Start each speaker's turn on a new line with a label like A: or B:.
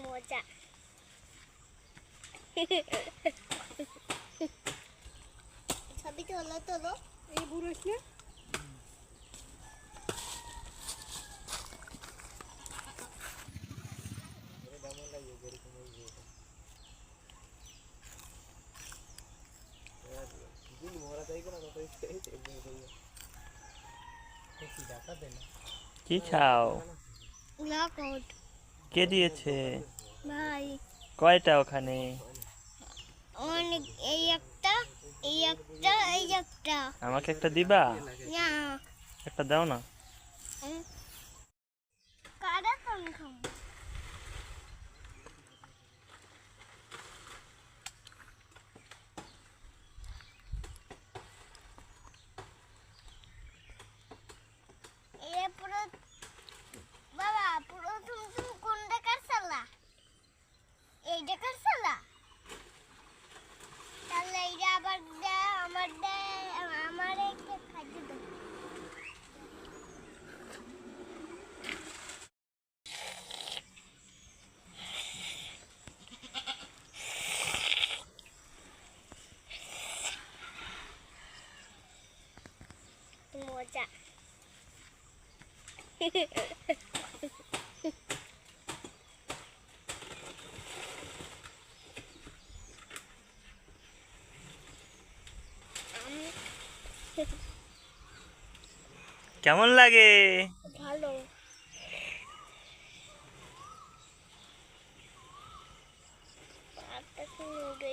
A: মজা ছবি তোলো তোলো
B: এই বুড়ো না
C: কি খাও
A: লকআউট
C: কে দিয়েছে?
A: ভাই।
C: কয়টা ওখানে?
A: অনেক এই একটা এই একটা এই একটা।
C: আমাকে একটা দিবা?
A: না।
C: একটা দাও না।
A: উম। কারা তো আমি মজা
C: কেমন লাগে?
A: ভালো। পাটা শুনে